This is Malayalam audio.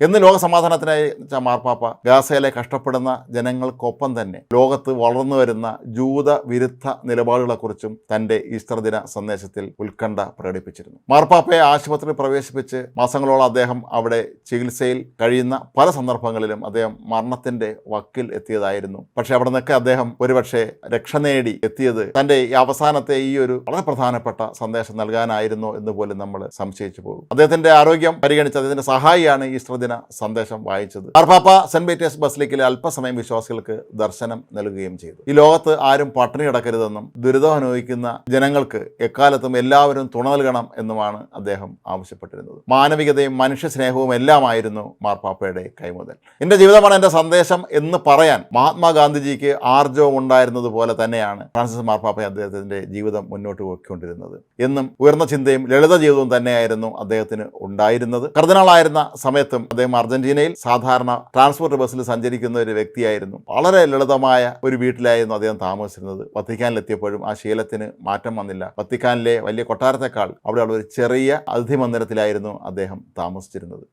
എന്ന് ലോക സമാധാനത്തിനായി വെച്ച മാർപ്പാപ്പ ഗാസയിലെ കഷ്ടപ്പെടുന്ന ജനങ്ങൾക്കൊപ്പം തന്നെ ലോകത്ത് വളർന്നു വരുന്ന ജൂത വിരുദ്ധ നിലപാടുകളെക്കുറിച്ചും തന്റെ ഈസ്റ്റർ ദിന സന്ദേശത്തിൽ ഉത്കണ്ഠ പ്രകടിപ്പിച്ചിരുന്നു. മാർപ്പാപ്പയെ ആശുപത്രിയിൽ പ്രവേശിപ്പിച്ച് മാസങ്ങളോളം അദ്ദേഹം അവിടെ ചികിത്സയിൽ കഴിയുന്ന പല സന്ദർഭങ്ങളിലും അദ്ദേഹം മരണത്തിന്റെ വക്കിൽ എത്തിയതായിരുന്നു. പക്ഷെ അവിടെ നിന്നൊക്കെ അദ്ദേഹം ഒരുപക്ഷെ രക്ഷ നേടി എത്തിയത് തന്റെ ഈ അവസാനത്തെ ഈ ഒരു വളരെ പ്രധാനപ്പെട്ട സന്ദേശം നൽകാനായിരുന്നു എന്ന് പോലും നമ്മൾ സംശയിച്ചു പോകും. അദ്ദേഹത്തിന്റെ ആരോഗ്യം പരിഗണിച്ച് അദ്ദേഹത്തിന്റെ സഹായിയാണ് ഈസ്റ്റർ സന്ദേശം വായിച്ചത്. മാർപ്പാപ്പ സെന്റ് പീറ്റേഴ്സ് ബസ്ലിക്കിലെ അല്പസമയം വിശ്വാസികൾക്ക് ദർശനം നൽകുകയും ചെയ്തു. ഈ ലോകത്ത് ആരും പട്ടിണി കിടക്കരുതെന്നും ദുരിതം അനുഭവിക്കുന്ന ജനങ്ങൾക്ക് എക്കാലത്തും എല്ലാവരും തുണ നൽകണം എന്നുമാണ് അദ്ദേഹം ആവശ്യപ്പെട്ടിരുന്നത്. മാനവികതയും മനുഷ്യ സ്നേഹവും എല്ലാമായിരുന്നു മാർപ്പാപ്പയുടെ കൈമുതൽ. എന്റെ ജീവിതമാണ് എന്റെ സന്ദേശം എന്ന് പറയാൻ മഹാത്മാഗാന്ധിജിക്ക് ആർജവം ഉണ്ടായിരുന്നത് പോലെ തന്നെയാണ് ഫ്രാൻസിസ് മാർപ്പാപ്പ അദ്ദേഹത്തിന്റെ ജീവിതം മുന്നോട്ട് പോയിക്കൊണ്ടിരുന്നത് എന്നും ഉയർന്ന ചിന്തയും ലളിത ജീവിതവും തന്നെയായിരുന്നു അദ്ദേഹത്തിന് ഉണ്ടായിരുന്നത്. കർദിനാളായിരുന്ന സമയത്തും അദ്ദേഹം അർജന്റീനയിൽ സാധാരണ ട്രാൻസ്പോർട്ട് ബസ്സിൽ സഞ്ചരിക്കുന്ന ഒരു വ്യക്തിയായിരുന്നു. വളരെ ലളിതമായ ഒരു വീട്ടിലായിരുന്നു അദ്ദേഹം താമസിച്ചിരുന്നത്. വത്തിക്കാനിലെത്തിയപ്പോഴും ആ ശീലത്തിന് മാറ്റം വന്നില്ല. വത്തിക്കാനിലെ വലിയ കൊട്ടാരത്തെക്കാൾ അവിടെയുള്ള ഒരു ചെറിയ അതിഥി മന്ദിരത്തിലായിരുന്നു അദ്ദേഹം താമസിച്ചിരുന്നത്.